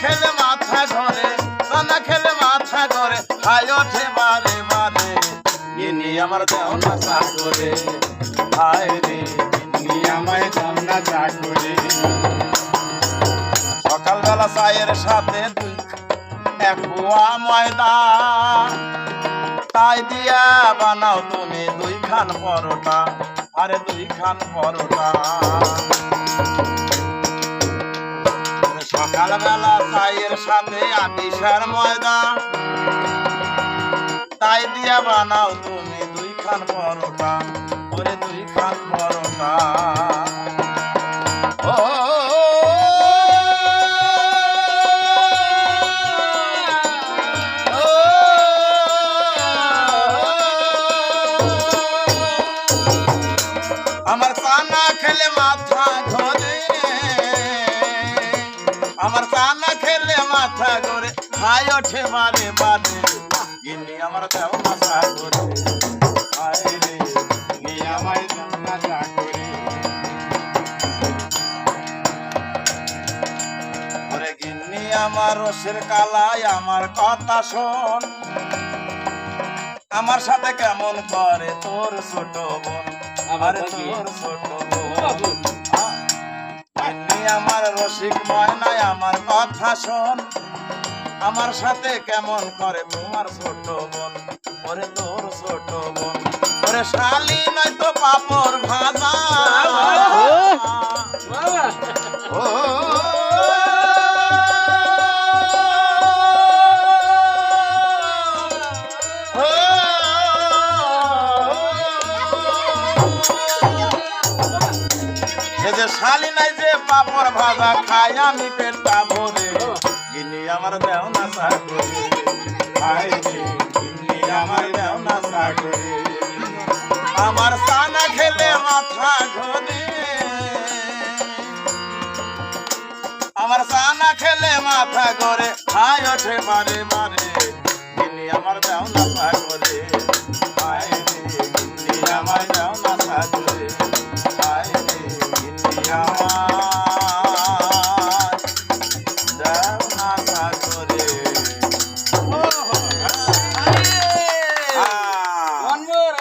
খেলে মাথা ঘরে না খেলে মাথা ঘরে, খায় ওঠে বারে বারে ইনি আমার দেওনা সাগরে হায় রে, ইনি আমায় দেওনা সাগরে সকালবেলা চায়ের সাথে দুই এক পোয়া ময়দা। তাই দিয়া বানাও তুমি দুই খান পরোটা, আরে দুই খান পরোটা। সকালবেলা চায়ের সাথে আটিসার ময়দা তাই দিয়া বানাও তুমি দুই খান পরোটা ওরে দুই খান পরোটা আমার চানা খেলে মাথা ঘরে আমার মাথা হাই ওঠে মারে মারে। গিন্নি আমার দেও মাথা হায় রে আমায় করে ওরে গিন্নি আমার রসের কালাই আমার কথা শোন। আমার সাথে কেমন করে তোর ছোট বোন? আমার তোর ছোট বোন। রসিক ময়নায় আমার কথা শোন। আমার সাথে কেমন করে তোমার ছোট বোন? ওরে তোর ছোট বোন। ওরে শালি সে যে শালি নাই যে পাপড় ভাজা খাই আমি পেটটা ভরে। গিনি আমার দেও না চা করে হায় রে গিন্নি আমায় দাও না করে আমার সানা খেলে মাথা ঘরে। আমার সানা খেলে মাথা ঘরে। হাই ওঠে মারে মারে গিনি আমার দেও रामा